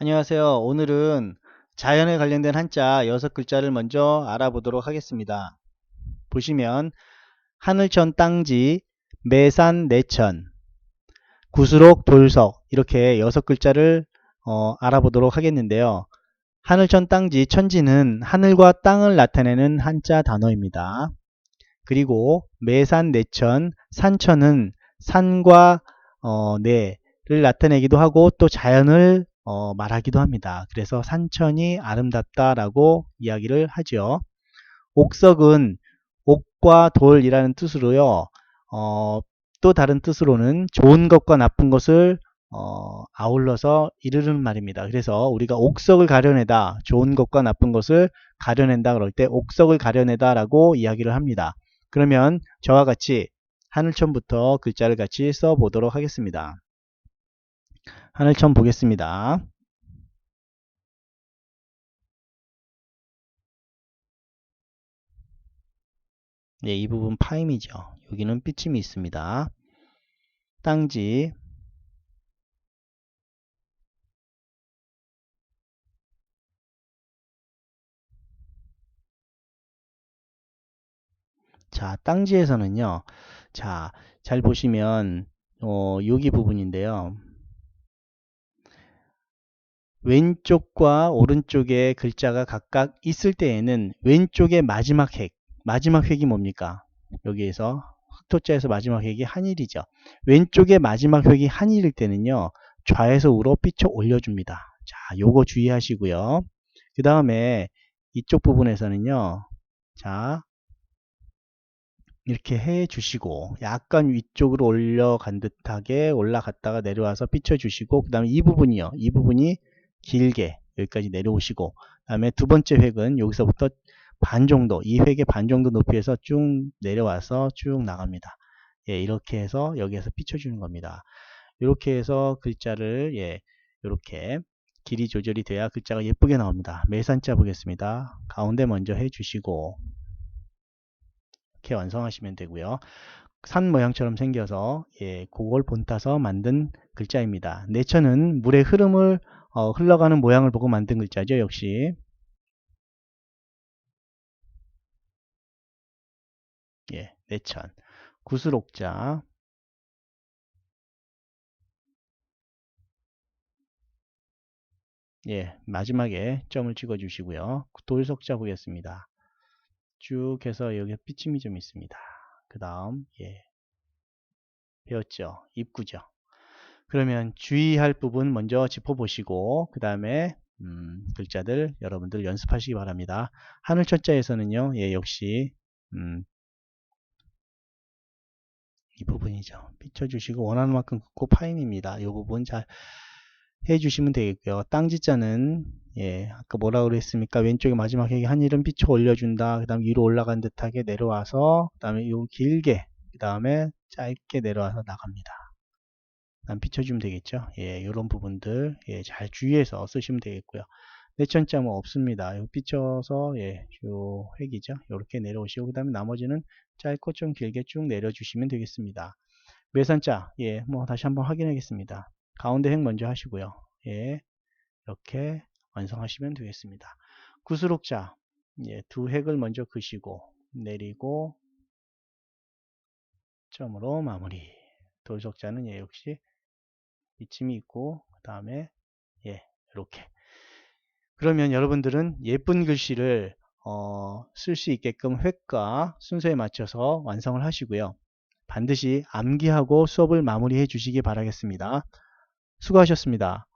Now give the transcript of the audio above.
안녕하세요. 오늘은 자연에 관련된 한자 여섯 글자를 먼저 알아보도록 하겠습니다. 보시면 하늘천 땅지, 매산 내천, 구스록 돌석 이렇게 여섯 글자를 어, 알아보도록 하겠는데요. 하늘천 땅지, 천지는 하늘과 땅을 나타내는 한자 단어입니다. 그리고 매산 내천, 산천은 산과 어, 내를 나타내기도 하고 또 자연을 어, 말하기도 합니다. 그래서 산천이 아름답다라고 이야기를 하죠. 옥석은 옥과 돌이라는 뜻으로요. 어, 또 다른 뜻으로는 좋은 것과 나쁜 것을 어, 아울러서 이르는 말입니다. 그래서 우리가 옥석을 가려내다, 좋은 것과 나쁜 것을 가려낸다 그럴 때 옥석을 가려내다 라고 이야기를 합니다. 그러면 저와 같이 하늘천부터 글자를 같이 써보도록 하겠습니다. 하늘천 보겠습니다. 네, 이 부분 파임이죠. 여기는 삐침이 있습니다. 땅지 자, 땅지에서는요. 자, 잘 보시면 어, 여기 부분인데요. 왼쪽과 오른쪽에 글자가 각각 있을 때에는 왼쪽의 마지막 획, 마지막 획이 뭡니까? 여기에서 흑토자에서 마지막 획이 한일이죠. 왼쪽의 마지막 획이 한일일 때는요. 좌에서 우로 삐쳐 올려줍니다. 자, 요거 주의하시고요. 그 다음에 이쪽 부분에서는요. 자, 이렇게 해 주시고 약간 위쪽으로 올려간 듯하게 올라갔다가 내려와서 삐쳐 주시고 그 다음에 이 부분이요. 이 부분이 길게 여기까지 내려오시고 그 다음에 두 번째 획은 여기서부터 반 정도 이 획의 반 정도 높이에서 쭉 내려와서 쭉 나갑니다. 예, 이렇게 해서 여기에서 비춰주는 겁니다. 이렇게 해서 글자를 예, 이렇게 길이 조절이 돼야 글자가 예쁘게 나옵니다. 매산자 보겠습니다. 가운데 먼저 해주시고 이렇게 완성하시면 되고요. 산 모양처럼 생겨서 예, 그걸 본따서 만든 글자입니다. 내천은 물의 흐름을 어, 흘러가는 모양을 보고 만든 글자죠. 역시 예, 내천 구슬옥자 예, 마지막에 점을 찍어 주시고요. 돌석자 보겠습니다. 쭉 해서 여기 삐침이 좀 있습니다. 그 다음 예, 배웠죠. 입구죠. 그러면 주의할 부분 먼저 짚어보시고 그 다음에 음, 글자들 여러분들 연습하시기 바랍니다. 하늘천자에서는요. 예, 역시 음, 이 부분이죠. 비춰주시고 원하는 만큼 긋고 파임입니다. 이 부분 잘 해주시면 되겠고요. 땅지자는 예, 아까 뭐라 그랬습니까? 왼쪽에 마지막 획에 한일은 비춰 올려준다. 그 다음 위로 올라간 듯하게 내려와서 그 다음에 요 길게 그 다음에 짧게 내려와서 나갑니다. 난 비춰주면 되겠죠. 예, 이런 부분들 예, 잘 주의해서 쓰시면 되겠고요. 내천자 뭐 없습니다. 요 비춰서 예, 요 획이죠. 이렇게 내려오시고 그 다음에 나머지는 짧고 좀 길게 쭉 내려주시면 되겠습니다. 매산자 예, 뭐 다시 한번 확인하겠습니다. 가운데 획 먼저 하시고요. 예, 이렇게 완성하시면 되겠습니다. 구스록자 예, 두 획을 먼저 그시고 내리고 점으로 마무리. 돌석자는 예, 역시 이침이 있고 그 다음에 예 이렇게 그러면 여러분들은 예쁜 글씨를 어, 쓸 수 있게끔 획과 순서에 맞춰서 완성을 하시고요. 반드시 암기하고 수업을 마무리해 주시기 바라겠습니다. 수고하셨습니다.